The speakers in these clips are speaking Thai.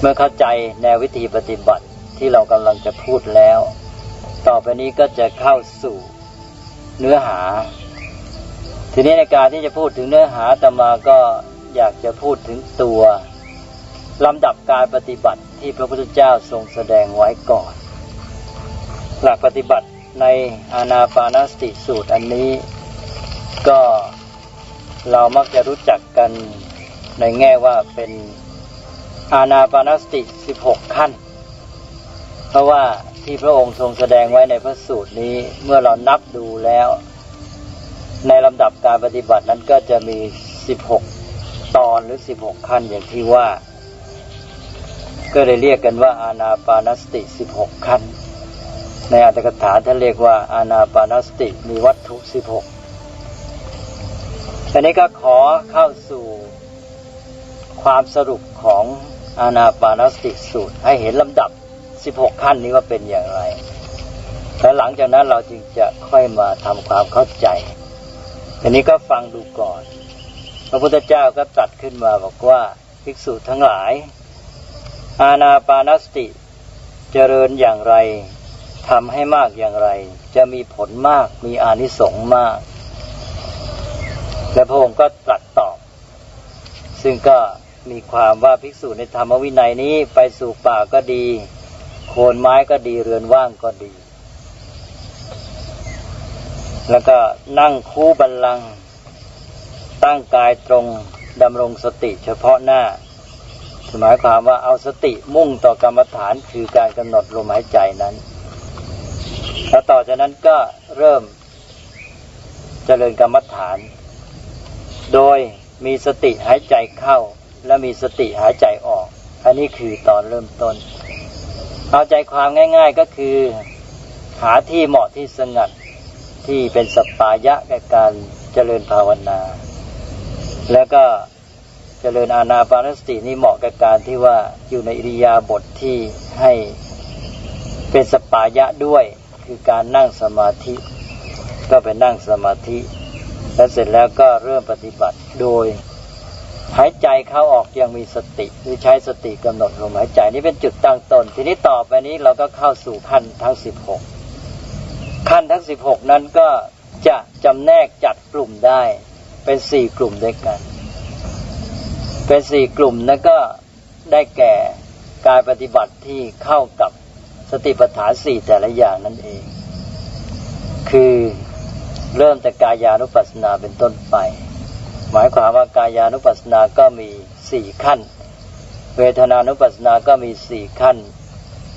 เมื่อเข้าใจแนววิธีปฏิบัติที่เรากำลังจะพูดแล้ว ต่อไปนี้ก็จะเข้าสู่เนื้อหา ทีนี้ในการที่จะพูดถึงเนื้อหาตมาก็อยากจะพูดถึงตัวลำดับการปฏิบัติที่พระพุทธเจ้าทรงแสดงไว้ก่อน หลักปฏิบัติในอานาปานสติสูตรอันนี้ ก็เรามักจะรู้จักกันในแง่ว่าเป็น อานาปานสติ 16 ขั้น เพราะว่าที่พระองค์ทรงแสดงไว้ในพระสูตรนี้เมื่อเรานับดูแล้ว ในลำดับการปฏิบัตินั้นก็จะมี 16 ตอนหรือ 16 ขั้นอย่างที่ว่า ก็เลยเรียกกันว่า อานาปานสติ 16 ขั้น ในอัตถกถาท่านเรียกว่า อานาปานสติมีวัตถุ 16อันนี้ก็ขอเข้าสู่ความสรุปของ อานาปานสติสูตร ให้เห็นลำดับ 16 ขั้นนี้ว่าเป็นอย่างไรและหลังจากนั้นเราจึงจะค่อยมาทำความเข้าใจอันนี้ก็ฟังดูก่อน พระพุทธเจ้าก็ตรัสขึ้นมาบอกว่าภิกษุทั้งหลาย อาณาปานสติ เจริญอย่างไรทำให้มากอย่างไร จะมีผลมากมีอานิสงส์มาก และพระองค์ก็ตรัสตอบ ซึ่งก็ มีความว่าภิกษุในธรรมวินัยนี้ไปสู่ป่าก็ดี โคนไม้ก็ดีเรือนว่างก็ดี แล้วก็นั่งคู่บัลลังก์ตั้งกายตรงดำรงสติเฉพาะหน้าหมายความว่าเอาสติมุ่งต่อกรรมฐานคือการกำหนดลมหายใจนั้น แล้วต่อจากนั้นก็เริ่มเจริญกรรมฐาน โดยมีสติหายใจเข้า และมีสติหายใจออก อันนี้คือตอนเริ่มต้น เอาใจความง่าย ๆก็คือ หาที่เหมาะที่สงัดที่เป็นสปายะแก่การเจริญภาวนา แล้วก็เจริญอาณาปานสตินี่เหมาะกับการที่ว่าอยู่ในอิริยาบถทที่ให้เป็นสปายะด้วย คือการนั่งสมาธิ ก็ไปนั่งสมาธิ แล้วเสร็จแล้วก็เริ่มปฏิบัติโดย หายใจเข้าออกยังมีสติหรือใช้สติกำหนดลมหายใจนี่เป็นจุดตั้งต้น ทีนี้ต่อไปนี้เราก็เข้าสู่ขั้นทั้งสิบหกขั้นทั้งสิบหกนั้นก็จะจำแนกจัดกลุ่มได้เป็นสี่กลุ่มด้วยกัน เป็นสี่กลุ่มนั้นก็ได้แก่การปฏิบัติที่เข้ากับสติปัฏฐานสี่แต่ละอย่างนั่นเอง คือเริ่มแต่กายานุปัสสนาเป็นต้นไป หมายความว่ากายานุปัสสนาก็มีสี่ขั้น เวทนานุปัสสนาก็มีสี่ขั้น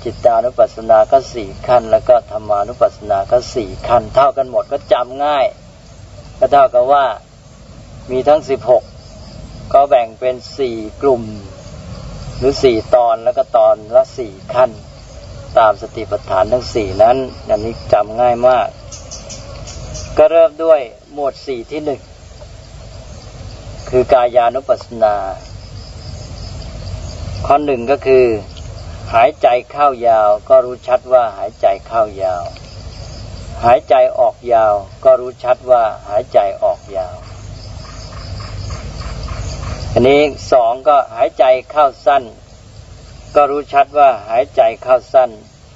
จิตานุปัสสนาก็สี่ขั้น แล้วก็ธรรมานุปัสสนาก็สี่ขั้น เท่ากันหมดก็จำง่าย ก็เท่ากับว่ามีทั้งสิบหกก็แบ่งเป็นสี่กลุ่ม หรือสี่ตอนแล้วก็ตอนละสี่ขั้น ตามสติปัฏฐานทั้งสี่นั้นอันนี้จำง่ายมาก ก็เริ่มด้วยหมวดสี่ที่หนึ่ง คือกายานุปัสสนา ข้อหนึ่งก็คือ หายใจเข้ายาว ก็รู้ชัดว่าหายใจเข้ายาว หายใจออกยาว ก็รู้ชัดว่าหายใจออกยาวอันนี้สองก็หายใจเข้าสั้น ก็รู้ชัดว่าหายใจเข้าสั้น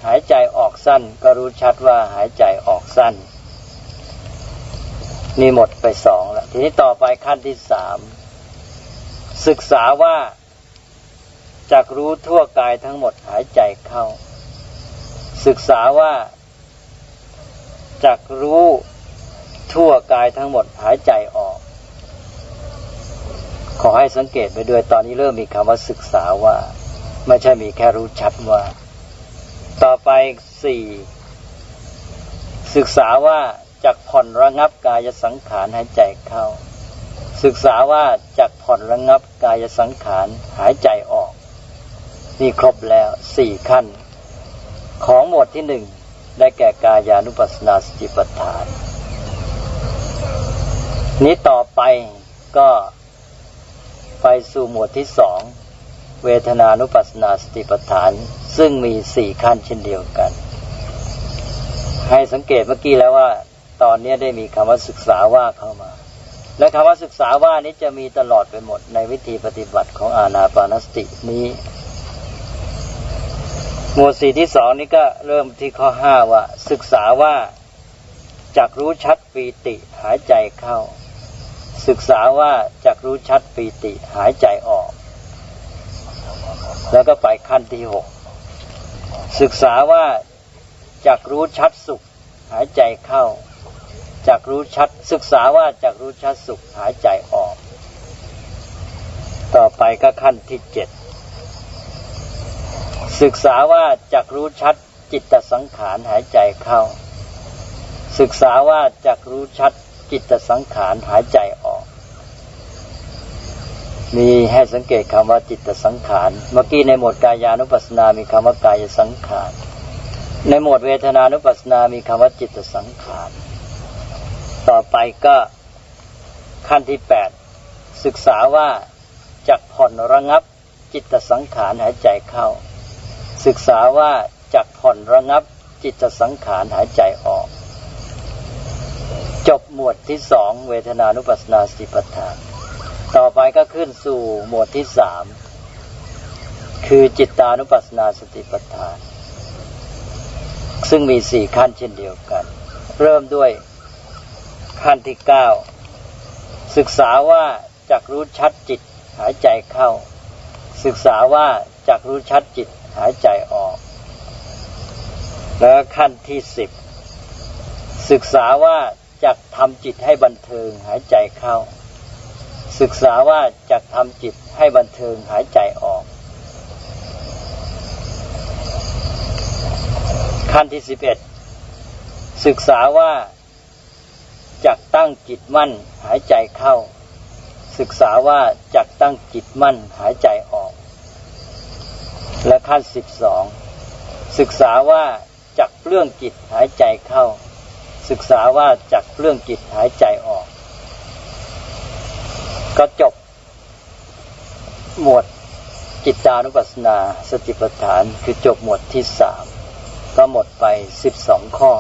หายใจออกสั้น ก็รู้ชัดว่าหายใจออกสั้น นี่หมดไปสองแล้ว ทีนี้ต่อไปขั้นที่สาม ศึกษาว่าจักรู้ทั่วกายทั้งหมดหายใจเข้า ศึกษาว่าจักรู้ทั่วกายทั้งหมดหายใจออก ขอให้สังเกตไปด้วยตอนนี้เริ่มมีคำว่าศึกษาว่า ไม่ใช่มีแค่รู้ชัดว่า ต่อไปสี่ศึกษาว่า จักผ่อนระงับกายสังขารหายใจเข้า ศึกษาว่าจักผ่อนระงับกายสังขารหายใจออก นี่ครบแล้วสี่ขั้น ของหมวดที่หนึ่งได้แก่กายานุปัสสนาสติปัฏฐาน นี้ต่อไปก็ไปสู่หมวดที่สองเวทนานุปัสสนาสติปัฏฐาน ซึ่งมีสี่ขั้นเช่นเดียวกัน ให้สังเกตเมื่อกี้แล้วว่า ตอนนี้ได้มีคำว่าศึกษาว่าเข้ามา และคำว่าศึกษาว่านี้จะมีตลอดไปหมดในวิธีปฏิบัติของอาณาปานสตินี้หมวดสี่ที่สองนี่ก็เริ่มที่ข้อห้าว่า ศึกษาว่าจักรู้ชัดปีติหายใจเข้า ศึกษาว่าจักรู้ชัดปีติหายใจออก แล้วก็ไปขั้นที่หกศึกษาว่าจักรู้ชัดสุขหายใจเข้า จักรู้ชัดศึกษาว่าจักรู้ชัดสุขหายใจออก ต่อไปก็ขั้นที่เจ็ดศึกษาว่าจักรู้ชัดจิตสังขารหายใจเข้า ศึกษาว่าจักรู้ชัดจิตสังขารหายใจออก มีให้สังเกตคำว่าจิตสังขาร เมื่อกี้ในหมวดกายานุปัสสนา มีคำว่ากายสังขาร ในหมวดเวทนานุปัสสนา มีคำว่าจิตสังขาร ต่อไปก็ขั้นที่แปดศึกษาว่าจักผ่อนระงับจิตสังขารหายใจเข้า ศึกษาว่าจักผ่อนระงับจิตสังขารหายใจออก จบหมวดที่สองเวทนานุปัสสนาสติปัฏฐาน ต่อไปก็ขึ้นสู่หมวดที่สามคือจิตตานุปัสสนาสติปัฏฐาน ซึ่งมีสี่ขั้นเช่นเดียวกัน เริ่มด้วย ขั้นที่เก้าศึกษาว่าจักรู้ชัดจิตหายใจเข้า ศึกษาว่าจักรู้ชัดจิตหายใจออก แล้วขั้นที่สิบศึกษาว่าจักทำจิตให้บันเทิงหายใจเข้า ศึกษาว่าจักทำจิตให้บันเทิงหายใจออก ขั้นที่สิบเอ็ดศึกษาว่า ตั้งจิตมั่นหายใจเข้า ศึกษาว่าจักตั้งจิตมั่นหายใจออก และขั้นสิบสองศึกษาว่าจักเปลื้องจิตหายใจเข้า ศึกษาว่าจักเปลื้องจิตหายใจออก ก็จบ หมวดจิตตานุปัสสนาสติปัฏฐานคือจบหมวดที่สามก็หมดไปสิบสองข้อ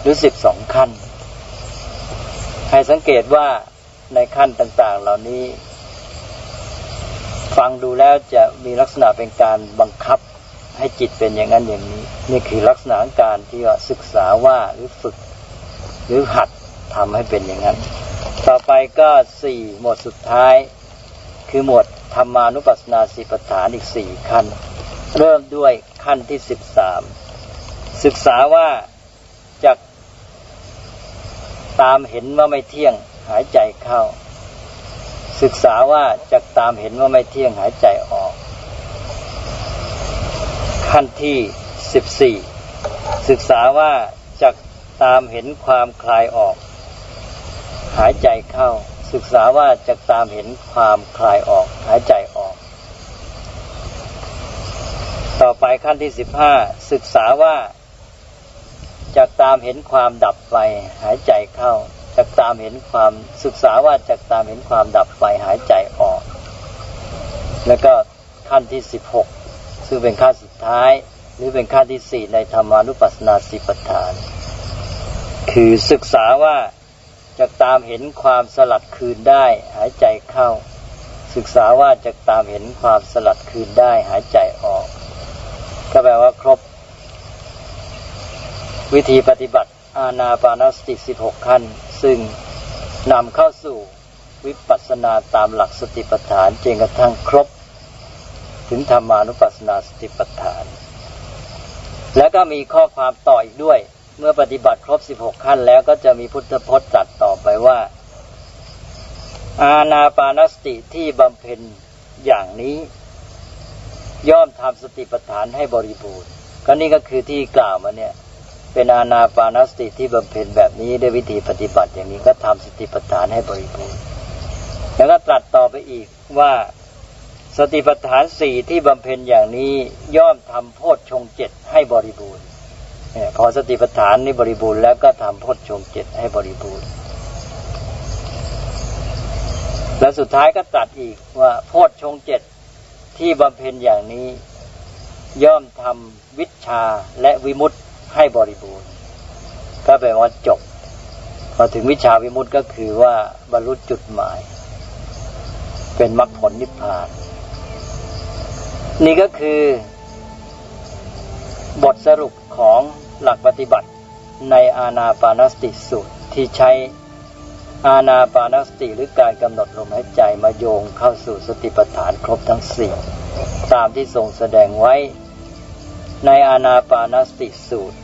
หรือสิบสองขั้น ให้สังเกตว่าในขั้นต่าง ๆ เหล่านี้ ฟังดูแล้วจะมีลักษณะเป็นการบังคับให้จิตเป็นอย่างนั้นอย่างนี้ นี่คือลักษณะการที่ว่าศึกษาว่าหรือฝึก หรือหัดทำให้เป็นอย่างนั้น ต่อไปก็สี่หมวดสุดท้าย คือหมวดธรรมานุปัสสนาสีปฐานอีกสี่ขั้น เริ่มด้วยขั้นที่สิบสามศึกษาว่า ตามเห็นว่าไม่เที่ยงหายใจเข้า ศึกษาว่าจากตามเห็นว่าไม่เที่ยงหายใจออก ขั้นที่สิบสี่ศึกษาว่าจากตามเห็นความคลายออก หายใจเข้า ศึกษาว่าจากตามเห็นความคลายออก หายใจออก ต่อไปขั้นที่สิบห้าศึกษาว่า จากตามเห็นความดับไปหายใจเข้าจากตามเห็นความศึกษาว่าจากตามเห็นความดับไปหายใจออก แล้วก็ขั้นที่สิบหกซึ่งเป็นขั้นสุดท้าย หรือเป็นขั้นที่สี่ในธรรมานุปัสสนาสิปฐาน คือศึกษาว่าจากตามเห็นความสลัดคืนได้หายใจเข้า ศึกษาว่าจากตามเห็นความสลัดคืนได้หายใจออก ก็แปลว่าครบ วิธีปฏิบัติอาณาปานสติ 16 ขั้น ซึ่งนำเข้าสู่วิปัสสนาตามหลักสติปัฏฐานจนกระทั่งครบ ถึงธรรมานุปัสสนาสติปัฏฐาน แล้วก็มีข้อความต่ออีกด้วย เมื่อปฏิบัติครบ 16 ขั้น แล้วก็จะมีพุทธพจน์ตรัสต่อไปว่า อาณาปานสติที่บำเพ็ญอย่างนี้ ย่อมทำสติปัฏฐานให้บริบูรณ์ ก็นี่ก็คือที่กล่าวมาเนี่ย เป็นอาณาปานสติที่บำเพ็ญแบบนี้ด้วยวิธีปฏิบัติอย่างนี้ก็ทำสติปัฏฐานให้บริบูรณ์แล้วก็ตรัสต่อไปอีกว่าสติปัฏฐานสี่ที่บำเพ็ญอย่างนี้ย่อมทำโพชฌงเจ็ดให้บริบูรณ์พอสติปัฏฐานนี้บริบูรณ์แล้วก็ทำโพชฌงเจ็ดให้บริบูรณ์และสุดท้ายก็ตรัสอีกว่าโพชฌงเจ็ดที่บำเพ็ญอย่างนี้ ย่อมทำวิชาและวิมุตติ ให้บริบูรณ์ก็แปลว่าจบ พอถึงวิชาวิมุตติก็คือว่าบรรลุจุดหมาย เป็นมรรคผลนิพพาน นี่ก็คือบทสรุปของหลักปฏิบัติในอาณาปานสติสูตรที่ใช้อาณาปานสติหรือการกำหนดลมหายใจมาโยงเข้าสู่สติปัฏฐานครบทั้งสี่ตามที่ทรงแสดงไว้ในอาณาปานสติสูตร